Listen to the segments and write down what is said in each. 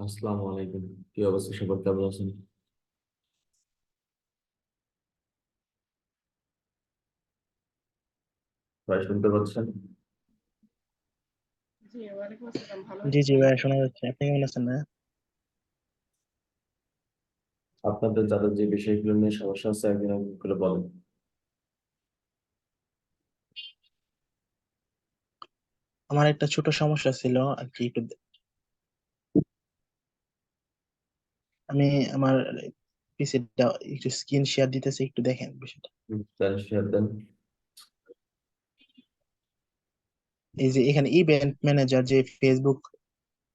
আসসালামু আলাইকুম। কি অবস্থা? সবার কেমন আছেন? সবাই শুনতে পাচ্ছেন? জি জি ভাইয়া শোনা যাচ্ছে। আপনি কেমন আছেন আপনাদের যাদের যে বিষয়গুলো নিয়ে সমস্যা আছে একদিন একদিন করে বলেন। আমার একটা ছোট সমস্যা ছিল আর কি একটু আমি আমার পিসিটা একটু স্ক্রিন শেয়ার দিতেছি একটু দেখেন বিষয়টা। শেয়ার দেন। এই যে এখানে ইভেন্ট ম্যানেজার যে ফেসবুক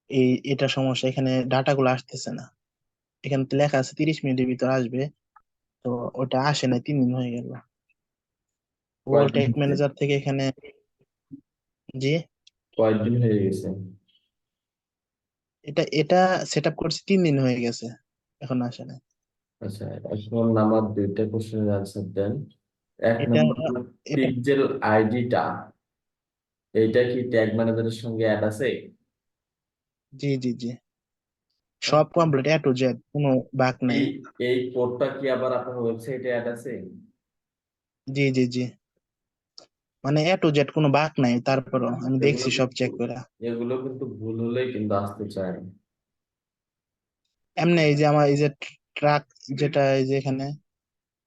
এই এটা সমস্যা এখানে ডাটা গুলো আসতেছে না। এখানে তো লেখা আছে তিরিশ মিনিটের ভিতর আসবে তো ওটা আসে না তিন দিন হয়ে গেল। ওয়ার্ল্ড টেক ম্যানেজার থেকে এখানে জি? কয়েকদিন হয়ে গেছে। এটা এটা সেট আপ করছি তিন দিন হয়ে গেছে। এখন আসে না আচ্ছা এখন আমার দুইটা কোশ্চেনের আনসার দেন। এক এটা নম্বর এটা পিক্সেল আইডিটা এইটা কি ট্যাগ ম্যানেজারের সঙ্গে অ্যাড আছে? জি জি জি। সব কমপ্লিট এ টু জেড কোনো বাগ নাই। এই এই কোডটা কি আবার আপনার ওয়েবসাইটে অ্যাড আছে? জি জি জি। মানে এ টু জেড কোনো বাগ নাই তারপরও আমি দেখছি সব চেক করে। এগুলো কিন্তু ভুল হলেই কিন্তু আসতে চায়। না এমনি এই যে আমার এই যে ট্রাক যেটা এই যে এখানে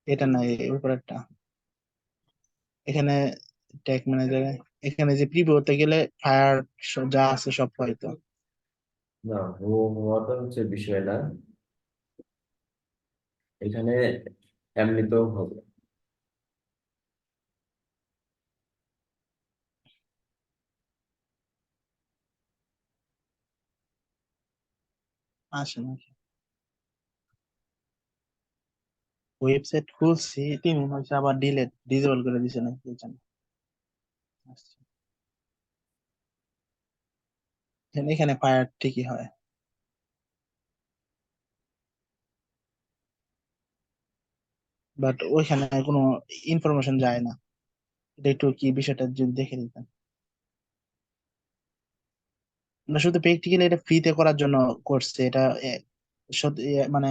এটা নাই এই উপরেরটা এখানে ট্যাগ ম্যানেজারে এখানে যে প্রিভিউতে গেলে ফায়ার যা আছে সব হয়তো না হো- হওয়াটা হচ্ছে বিষয় না। এখানে এমনিতেও হবে। আসে না ওয়েবসাইট খুলছি, তিন দিন হয়েছে, আবার ডিলেট ডিসেবল করে দিছে না কি জানি। এখানে ফায়ার ঠিকই হয়। বাট ওইখানে কোনো ইনফরমেশন যায় না। এটা একটু কি বিষয়টা যদি দেখে দিতেন না, শুধু প্র্যাকটিক্যালি এটা ফ্রিতে করার জন্য করছে, এটা মানে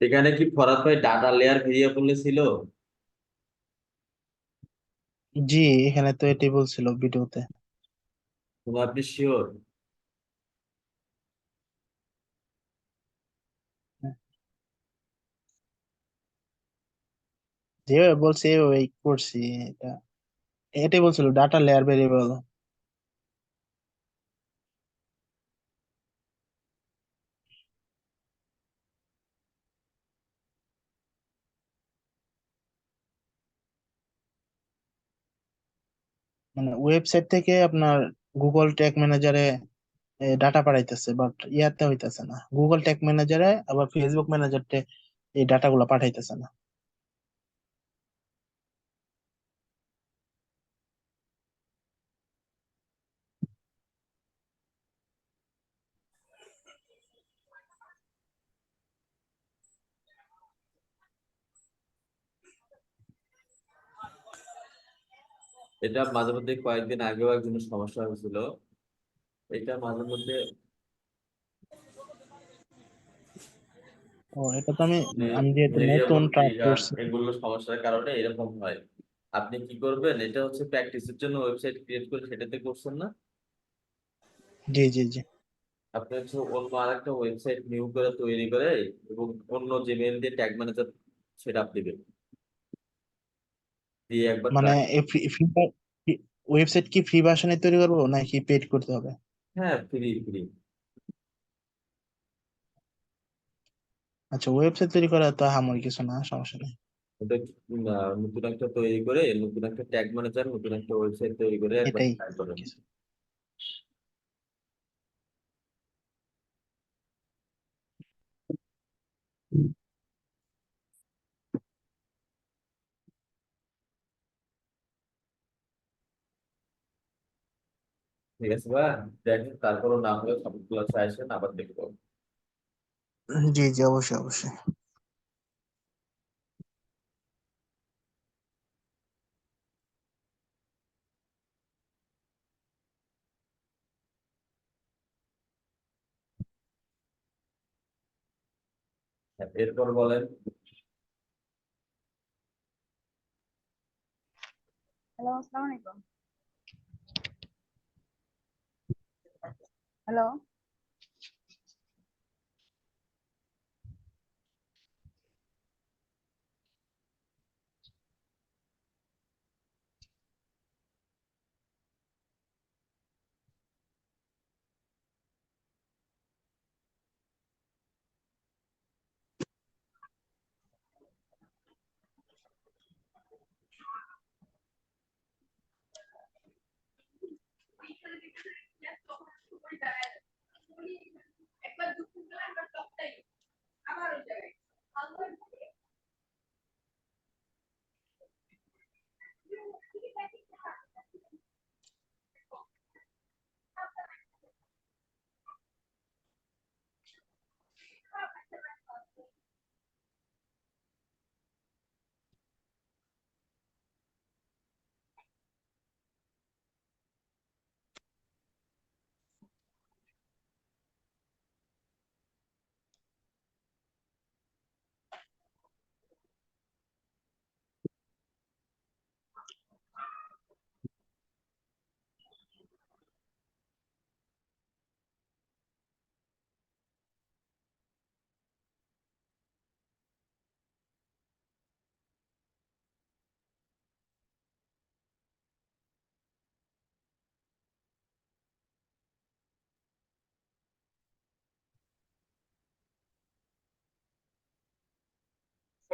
এখানে কি ফরাদ ভাই ডাটা লেয়ার ভেরিয়েবল ছিল জি এখানে তো এটাই বলছিল ভিডিওতে। আপনি শিওর যেভাবে বলছে এভাবে করছি এটা। এটাই বলছিল ডাটা লেয়ার ভেরিয়েবল মানে ওয়েবসাইট থেকে আপনার গুগল ট্যাগ ম্যানেজারে ডাটা পাঠাইতেছে বাট ইয়াতে হইতেছে না। গুগল ট্যাগ ম্যানেজারে আবার ফেসবুক ম্যানেজারতে এই ডাটা গুলা পাঠাইতেছে না। এটা মাঝে মধ্যে কয়েকদিন আগেও একজনের সমস্যা হয়েছিল। এটা মাঝে মধ্যে ও এটা তো আমি মানে আমি যেহেতু নতুন ট্রাই করছি। এগুলো সমস্যার কারণে এরকম হয়। আপনি কি করবেন? এটা হচ্ছে প্র্যাকটিসের জন্য ওয়েবসাইট ক্রিয়েট করে সেটাতে করছেন না? জি জি জি। আপনি হচ্ছে অন্য আরেকটা ওয়েবসাইট নিউ করে তৈরি করে এবং অন্য জিমেইল দিয়ে ট্যাগ ম্যানেজার সেট আপ দিবেন। দিয়ে একবার মানে এই ফ্রি ফ্রি ওয়েবসাইট কি ফ্রি ভার্সনে তৈরি করব নাকি পেড করতে হবে? হ্যাঁ ফ্রি ফ্রি আচ্ছা ওয়েবসাইট তৈরি করা তো আমার কিছু না সমস্যা নেই। ওটা উম, আহ, নতুন একটা তৈরি করে নতুন একটা ট্যাগ ম্যানেজার নতুন একটা ওয়েবসাইট তৈরি করে একবার এটাই ট্রাই করেন। কিছু। ঠিক আছে ভাই দেখেন তারপরও না হলে সব ক্লাসে আসেন আবার দেখব। জি জি অবশ্যই অবশ্যই। হ্যাঁ, এরপর বলেন। হ্যালো আসসালামু আলাইকুম। Hello. হ্যালো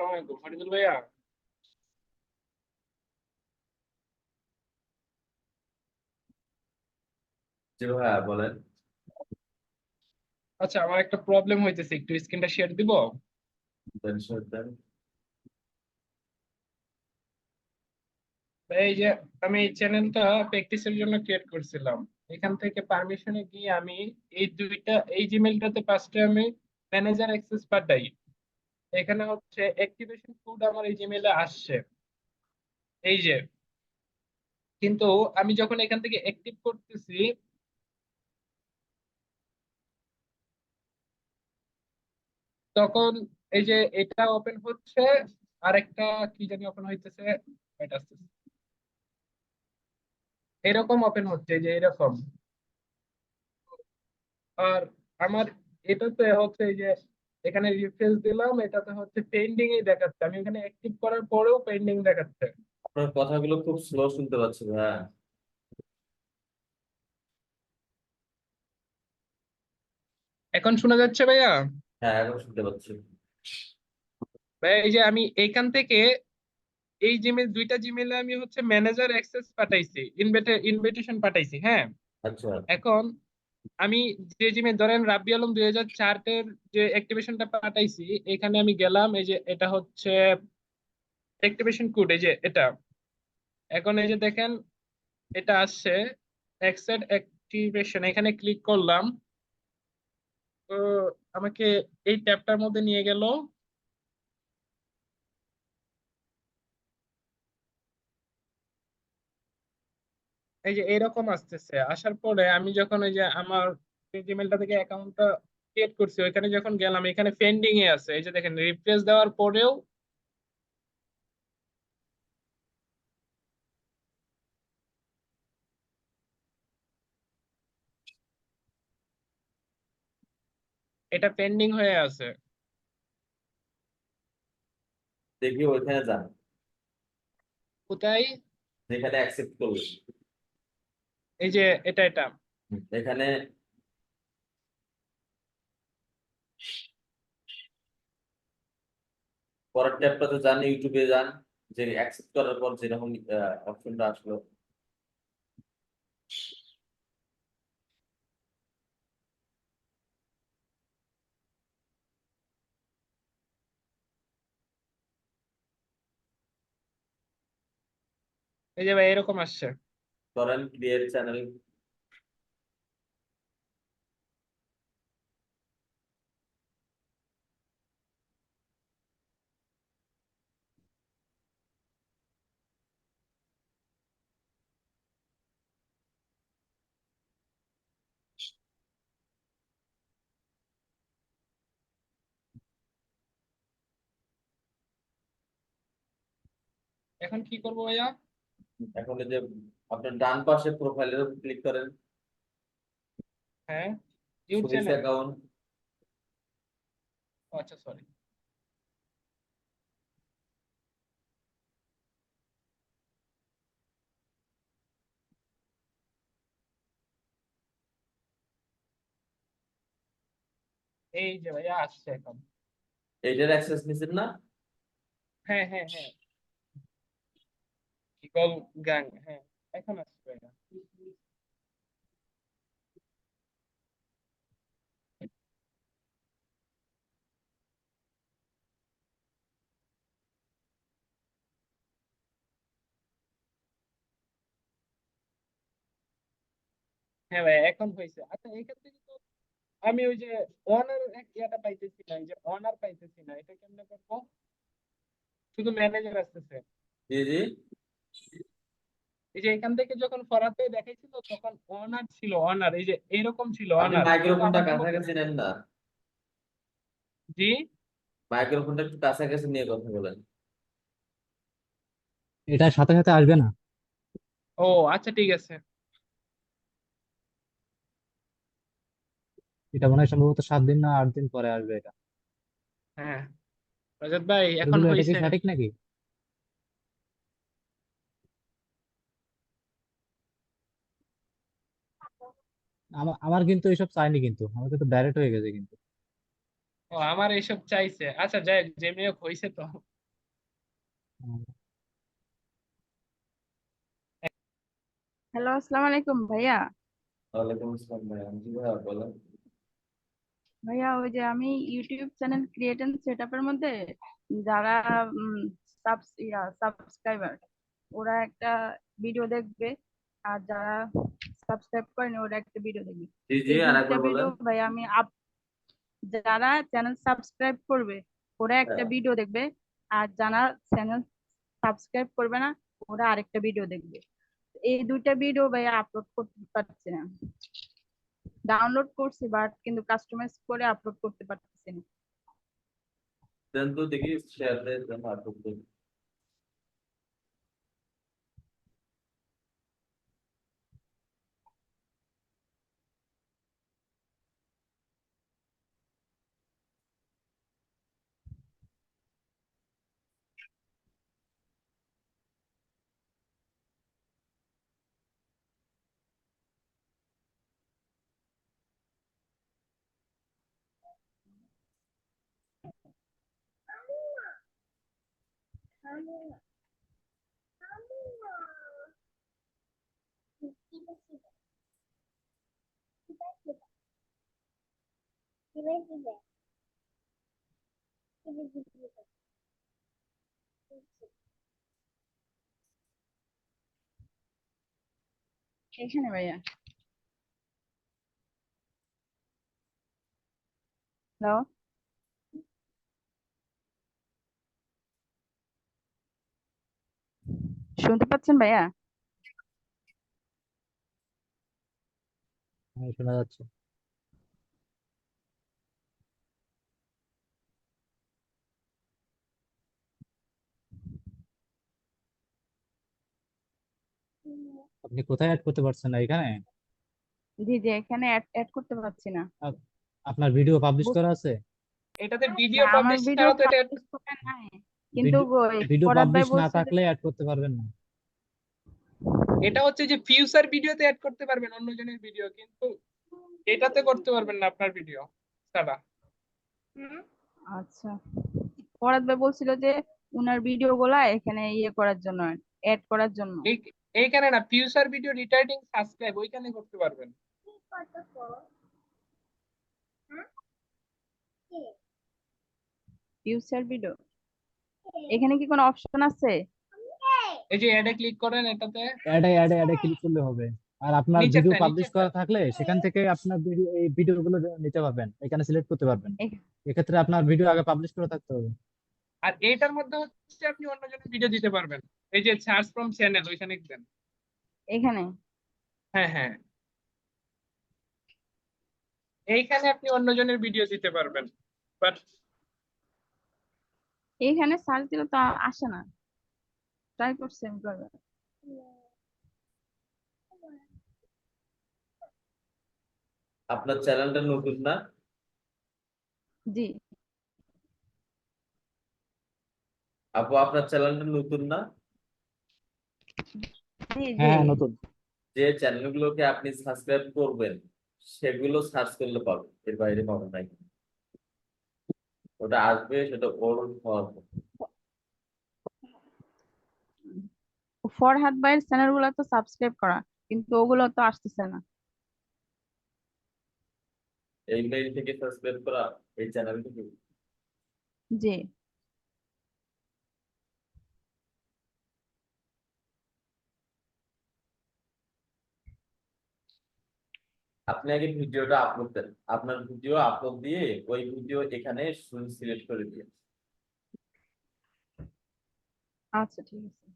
আসসালামু আলাইকুম ফরিদুল ভাইয়া জি ভাইয়া বলেন আচ্ছা আমার একটা প্রবলেম হইতেছে একটু স্ক্রিনটা শেয়ার দিব? দেন share দেন। এই যে আমি এই চ্যানেলটা প্র্যাকটিসের জন্য ক্রিয়েট করছিলাম। এখান থেকে পারমিশনে গিয়ে আমি এই দুইটা এই জিমেলটাতে পাঁচটা আমি ম্যানেজার অ্যাক্সেস পাঠাই। এখানে হচ্ছে অ্যাক্টিভেশন কোড আমার এই জিমেলে আসছে। এই যে, কিন্তু আমি যখন এখান থেকে অ্যাক্টিভ করতেছি, তখন এই যে এটা ওপেন হচ্ছে আর একটা কি জানি ওপেন হইতেছে, এটা আসতেছে। এরকম ওপেন হচ্ছে যে এরকম। আর আমার এটাতে হচ্ছে এই যে এখানে রিফ্রেশ দিলাম এটাতে হচ্ছে পেন্ডিং এই দেখাচ্ছে। আমি এখানে অ্যাক্টিভ করার পরেও পেন্ডিং দেখাচ্ছে। আপনার কথাগুলো খুব স্লো শুনতে পাচ্ছি হ্যাঁ এখন শোনা যাচ্ছে ভাইয়া? হ্যাঁ এখন শুনতে পাচ্ছি। ভাইয়া এই যে আমি এইখান থেকে এই জিমেল দুইটা জিমেলে আমি হচ্ছে ম্যানেজার অ্যাক্সেস পাঠাইছি ইনভাইটে ইনভিটেশন পাঠাইছি হ্যাঁ? আচ্ছা। এখন আমি যে জিমে ধরেন রাব্বি আলম দুই হাজার চারের যে অ্যাক্টিভেশনটা পাঠাইছি, এখানে আমি গেলাম, এই যে এটা হচ্ছে অ্যাক্টিভেশন কোড এই যে এটা। এখন এই যে দেখেন, এটা আসছে এক্সেট অ্যাক্টিভেশন এখানে ক্লিক করলাম। তো আমাকে এই ট্যাবটার মধ্যে নিয়ে গেল। এই যে এরকম আসতেছে আসার পরে আমি যখন ওই যে আমার জিমেলটা থেকে অ্যাকাউন্টটা ক্রিয়েট করছি ওইখানে যখন গেলাম এখানে পেন্ডিং এ আছে। এই যে দেখেন রিফ্রেশ দেওয়ার পরেও এটা পেন্ডিং হয়ে আছে। দেখি ওইখানে যান। কোথায়? যেখানে অ্যাকসেপ্ট করলেন এই যে এটা এটা। এখানে পরের ট্যাবটাতে যান ইউটিউবে যান যে অ্যাকসেপ্ট করার পর যেরকম অপশনটা আসলো। এই যে ভাই এরকম আসছে। করেন ক্রিয়েট চ্যানেল এখন কি করব ভাইয়া? এখন এই যে আপনার ডান পাশে প্রোফাইলের উপর ক্লিক করেন। হ্যাঁ ইউটিউব সুইস চ্যানেল অ্যাকাউন্ট আচ্ছা সরি এই যে ভাইয়া আসছে এখন। এইটার অ্যাক্সেস নিছেন না? হ্যাঁ হ্যাঁ হ্যাঁ। ইগল গ্যাং হ্যাঁ এখন আসছে ভাইয়া হ্যাঁ ভাই এখন হয়েছে আচ্ছা এখান থেকে তো আমি ওই যে অনার ইয়াটা পাইতেছি না এই যে অনার পাইতেছি না এটা কেমনে করব শুধু ম্যানেজার আসতেছে জি জি এই যে এখান থেকে যখন ফরাতে দেখাইছিল তখন অনার ছিল অনার এই যে এরকম ছিল অনার মাইক্রোফোনটা কাছাকাছি নেন না। জি? মাইক্রোফোনটা একটু কাছাকাছি নিয়ে কথা বলেন। এটার সাথে সাথে আসবে না? ও আচ্ছা ঠিক আছে। এটা মনে হয় সম্ভবত সাত দিন না আট দিন পরে আসবে এটা। হ্যাঁ। রজত ভাই এখন এগুলো এটা কি হয়েছে সঠিক নাকি? আমার কিন্তু এইসব চাইনি কিন্তু। আমার কিন্তু ডাইরেক্ট হয়ে গেছে কিন্তু। ও আমার এইসব চাইছে। আচ্ছা যাই যে মেয়ে হয়েছে তো। হ্যালো আসসালামু আলাইকুম ভাইয়া। ওয়ালাইকুম আসসালাম ভাই জি ভাইয়া বলেন। ভাইয়া ওই যে আমি ইউটিউব চ্যানেল ক্রিয়েট এন্ড সেটআপের মধ্যে যারা সাবস্ক্রাইবার ওরা একটা ভিডিও দেখবে। আর যারা সাবস্ক্রাইব করেনি ওরা একটা ভিডিও জি জি বলেন। ভাইয়া আমি আপ যারা চ্যানেল সাবস্ক্রাইব করবে ওরা একটা হ্যাঁ। ভিডিও দেখবে আর যারা চ্যানেল সাবস্ক্রাইব করবে না ওরা আরেকটা ভিডিও দেখবে। এই দুইটা ভিডিও ভাইয়া আপলোড করতে পারছি না। ডাউনলোড করছি বাট কিন্তু কাস্টমাইজ করে আপলোড করতে পারতেছি না। দেন তো দেখি শেয়ার দেন আপলোড করি এখানে ভাইয়া হ্যালো শুনতে পাচ্ছেন ভাইয়া? হ্যাঁ, শোনা যাচ্ছে। আপনি কোথায় অ্যাড করতে পারছেন না এখানে? জি জি এখানে অ্যাড অ্যাড করতে পারছি না। আপনার ভিডিও পাবলিশ করা আছে? এটাতে ভিডিও পাবলিশ ছাড়া তো এটা পাবলিশ করা নাই। কিন্তু ওই ভিডিও পাবলিশ না থাকলে অ্যাড করতে পারবেন না। এটা হচ্ছে যে ফিউচার ভিডিওতে অ্যাড করতে পারবেন অন্যজনের ভিডিও কিন্তু এটাতে করতে পারবেন না আপনার ভিডিও ছাড়া। আচ্ছা। ফরহাদ ভাই বলছিল যে উনার ভিডিও গুলা এখানে ইয়ে করার জন্য অ্যাড করার জন্য। এই এইখানে না ফিউচার ভিডিও রিটার্নিং সাবস্ক্রাইব ওইখানে করতে পারবেন। ফিউচার ভিডিও এখানে কি কোনো অপশন আছে? এই যে অ্যাডে ক্লিক করেন এটাতে। অ্যাডে অ্যাডে অ্যাডে ক্লিক করলে হবে। আর আপনার ভিডিও পাবলিশ করা থাকলে সেখান থেকে আপনার ভিডিও এই ভিডিওগুলো নিতে পারবেন। এখানে সিলেক্ট করতে পারবেন। এক্ষেত্রে আপনার ভিডিও আগে পাবলিশ করা থাকতে হবে। আর এইটার মধ্যে হচ্ছে আপনি অন্যজনের ভিডিও দিতে পারবেন। এই যে সার্চ ফ্রম চ্যানেল ওইখানে দেন। এখানে? হ্যাঁ হ্যাঁ। এইখানে আপনি অন্যজনের ভিডিও দিতে পারবেন। বাট এখানে সার্চ দিলে তো আসে না। ট্রাই করছি আমি। আপনার চ্যানেলটা নতুন না? জি। আপু আপনার চ্যানেলটা নতুন না? হ্যাঁ নতুন। যে চ্যানেলগুলোকে আপনি সাবস্ক্রাইব করবেন সেগুলো সার্চ করলে পাবেন। এর বাইরে পাবেন নাই ওটা আসবে সেটা ওর ফরহাদ ভাইয়ের চ্যানেলগুলো তো সাবস্ক্রাইব করা কিন্তু ওগুলো তো আসতেছে না। এই মেইল থেকে সাবস্ক্রাইব করা এই চ্যানেল থেকে? জি। আপনি আগে ভিডিওটা আপলোড দেন। আপনার ভিডিও আপলোড দিয়ে ওই ভিডিও এখানে শুন সিলেক্ট করে দিয়ে আচ্ছা ঠিক আছে।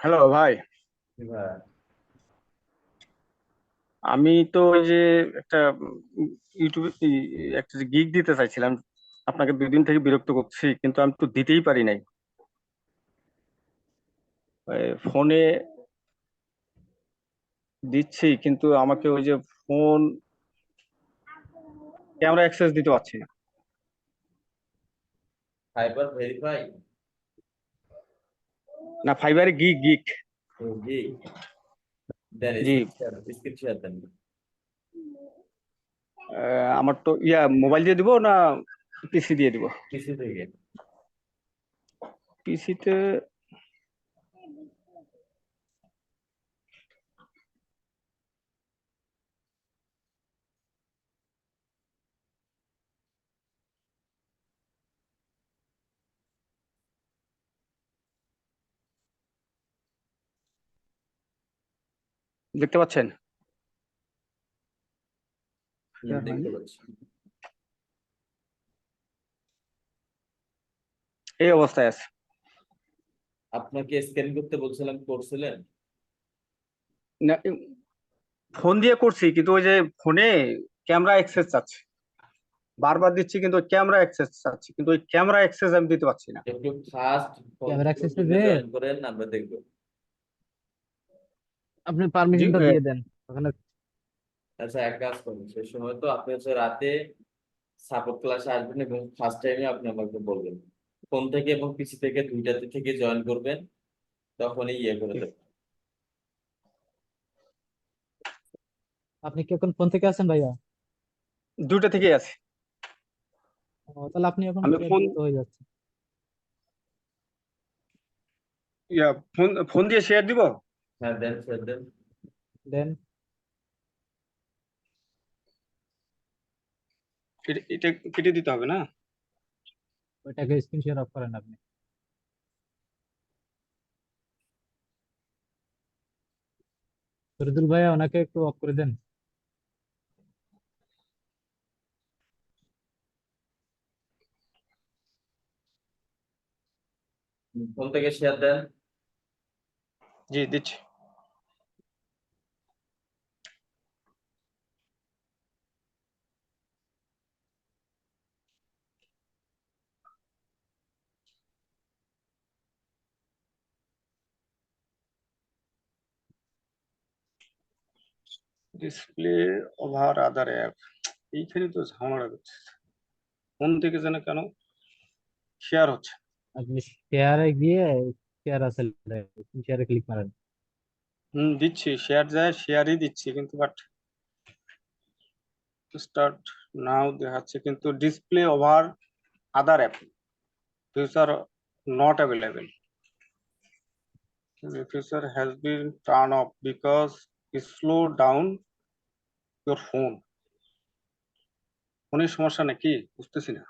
হ্যালো ভাই। হ্যাঁ। আমি তো ওই যে একটা ইউটিউবে একটা গিগ দিতে চাইছিলাম আপনাকে দুই দিন থেকে বিরক্ত করছি কিন্তু আমি তো দিতেই পারি নাই। ফোনে দিচ্ছি কিন্তু আমাকে ওই যে ফোন ক্যামেরা অ্যাক্সেস দিতে পারছি না। ফাইবার ভেরিফাই না ফাইবারে গিগ গিগ দেন জি। আমার তো ইয়া মোবাইল দিয়ে দিব না পিসি দিয়ে দিব? পিসি থেকে পিসিতে দেখতে পাচ্ছেন? পাচ্ছি। এই অবস্থায় আছে। আপনাকে স্ক্যান করতে বলছিলাম করছিলেন? না ফোন দিয়ে করছি কিন্তু ওই যে ফোনে ক্যামেরা অ্যাক্সেস চাচ্ছে। বারবার দিচ্ছি কিন্তু ক্যামেরা অ্যাক্সেস চাচ্ছি কিন্তু ওই ক্যামেরা অ্যাক্সেস আমি দিতে পারছি না। একটু ফাস্ট access এ করেন আমরা দেখব। আপনি পারমিশনটা দিয়ে দেন। ওখানে আচ্ছা এক কাজ করুন। সেই সময় তো আপনি হচ্ছে রাতে সাপোর্ট ক্লাসে আসবেন এবং ফার্স্ট টাইমে আপনি আমাকে বলবেন। ফোন থেকে এবং পিসি থেকে দুইটাতে থেকে জয়েন করবেন তখনই ইয়ে করে দেবেন আপনি কি এখন ফোন থেকে আছেন ভাইয়া? দুইটা থেকে আছে। তাহলে আপনি এখন আমি ফোন- হয়ে যাচ্ছে ইয়া ফোন ফোন দিয়ে শেয়ার দিব? হ্যাঁ দেন স্যার দেন দেন ফরিদুল ভাইয়া ওনাকে একটু অফ করে দেন। ফোন থেকে শেয়ার দেন? জি দিচ্ছি। ডিসপ্লে ওভার আদার অ্যাপ এইখানে তো ঝামেলা করছে। ফোন থেকে যেন কেন শেয়ার হচ্ছে। আপনি শেয়ারে গিয়ে শেয়ার আছে শেয়ারে ক্লিক মারেন। হুম দিচ্ছি শেয়ার যায় শেয়ারই দিচ্ছি কিন্তু বাট স্টার্ট নাও দেখাচ্ছে কিন্তু display over other app are not available The feature has been turned off because it down your phone. ফোনের সমস্যা নাকি? বুঝতেছি না।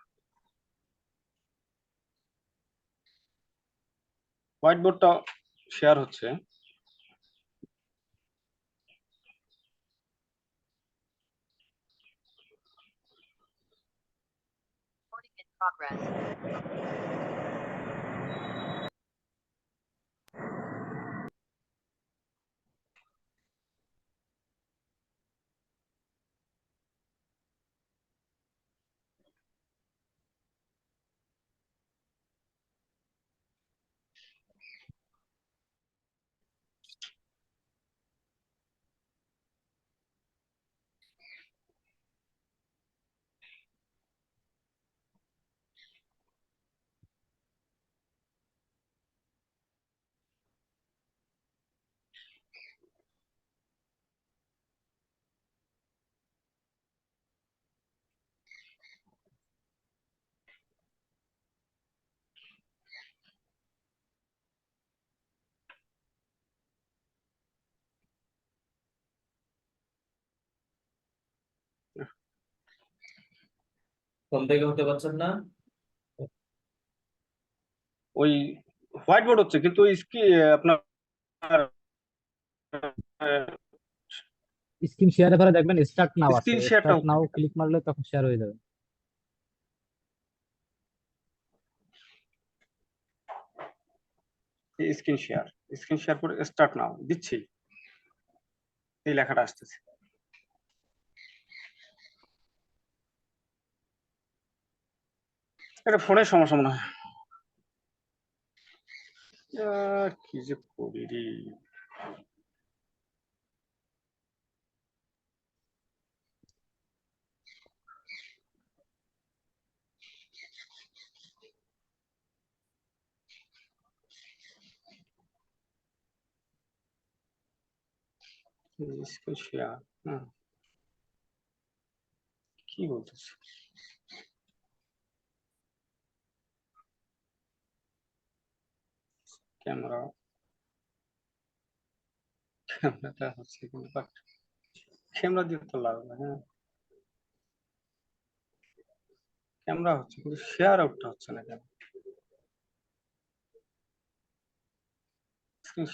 হোয়াইট বোর্ডটা শেয়ার হচ্ছে ফোন থেকে হতে পারছেন না? ওই হোয়াইট বোর্ড হচ্ছে কিন্তু স্কি আপনার স্ক্রিন শেয়ারে পরে দেখবেন স্টার্ট নাও স্ক্রিন শেয়ারটা নাও ক্লিক মারলে তখন শেয়ার হয়ে যাবে। স্ক্রিন শেয়ার স্ক্রিন শেয়ার করে স্টার্ট নাও দিচ্ছি। এই লেখাটা আসতেছে। এটা ফোনের সমস্যা মনে হয়। কি যে করি কি বলতেছে ক্যামেরা ক্যামেরাটা হচ্ছে কিন্তু ক্যামেরা দিয়ে তো লাগবে হ্যাঁ। ক্যামেরা হচ্ছে কিন্তু শেয়ার আউটটা হচ্ছে না কেন?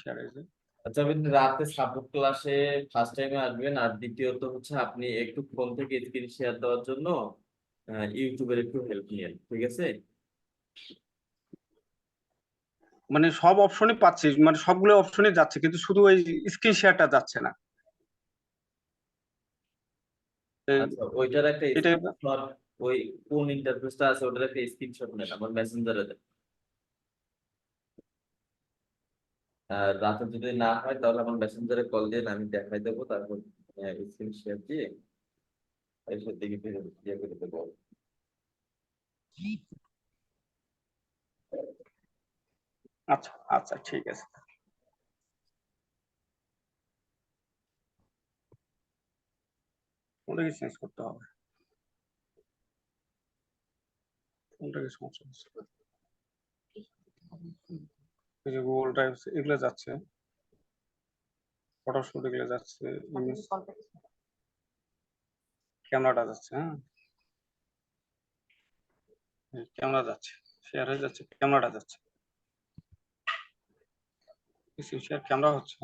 শেয়ার আচ্ছা আপনি রাতে সাপোর্ট ক্লাসে ফার্স্ট টাইমে আসবেন, আর দ্বিতীয়ত হচ্ছে আপনি একটু ফোন থেকে স্ক্রিন শেয়ার দেওয়ার জন্য ইউটিউবের একটু হেল্প নিয়েন, ঠিক আছে? মানে সব অপশনই পাচ্ছি মানে সবগুলো অপশনই যাচ্ছে কিন্তু শুধু ওই স্ক্রিন শেয়ারটা যাচ্ছে না। আচ্ছা ওইটার একটা ওই কোন ইন্টারফেসটা আছে ওটার একটা স্ক্রিনশট নেন আমার মেসেঞ্জারে দেন। আর রাতে যদি না হয় তাহলে আমার মেসেঞ্জারে কল দিন আমি দেখাই দেবো তারপর স্ক্রিন শেয়ার দিয়ে এসে দেখে ইয়ে করে দেবো। আচ্ছা আচ্ছা ঠিক আছে। ওটাকে চেঞ্জ করতে হবে। ওটাকে সমস্যা এই যে গুগল ড্রাইভ এগুলো যাচ্ছে। ফটোশুট এগুলো যাচ্ছে ক্যামেরাটা যাচ্ছে হ্যাঁ। ক্যামেরা যাচ্ছে শেয়ার হয়ে যাচ্ছে ক্যামেরাটা যাচ্ছে। this usual camera হচ্ছে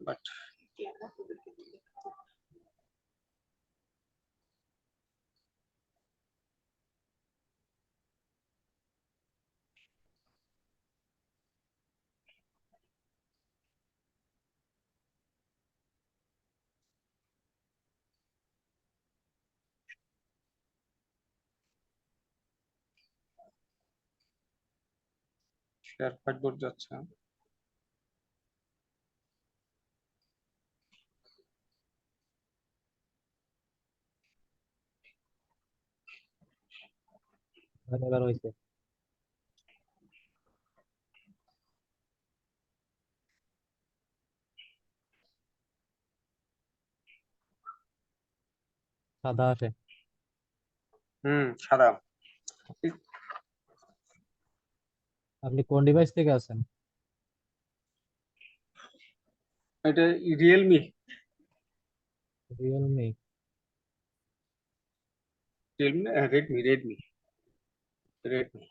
but শেয়ার ফাইট বোর্ড যাচ্ছে এবার হয়েছে। সাদা আসে হুম সাদা। আপনি কোন ডিভাইস থেকে আছেন? এটা Realme Realme Realme Redmi Redmi Redmi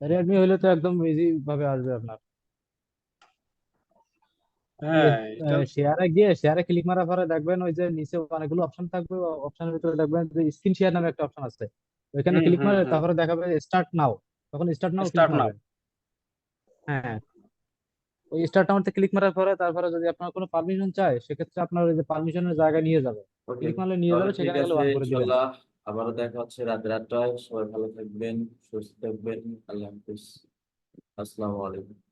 Redmi হলে তো একদম ইজি ভাবে আসবে আপনার। হ্যাঁ এটা শেয়ারে গিয়ে শেয়ারে ক্লিক মারার পরে দেখবেন ওই যে নিচে অনেকগুলো অপশন থাকবে অপশনের ভিতরে দেখবেন যে স্ক্রিন শেয়ার নামে একটা অপশন আছে। ওইখানে ক্লিক মারে। তারপরে দেখাবে স্টার্ট নাও তখন স্টার্ট নাও now। মারবেন। হ্যাঁ। ওই স্টার্ট নাওতে ক্লিক মারার পরে তারপরে যদি আপনার কোনো পারমিশন চায় সেক্ষেত্রে আপনার ওই যে পারমিশনের জায়গায় নিয়ে যাবে। ক্লিক মারলে নিয়ে যাবে সেখানে গেলে অন করে দিবেন আবারও দেখা হচ্ছে রাত রাতটায় সবাই ভালো থাকবেন সুস্থ থাকবেন। আল্লাহ হাফিজ। আসসালামু আলাইকুম।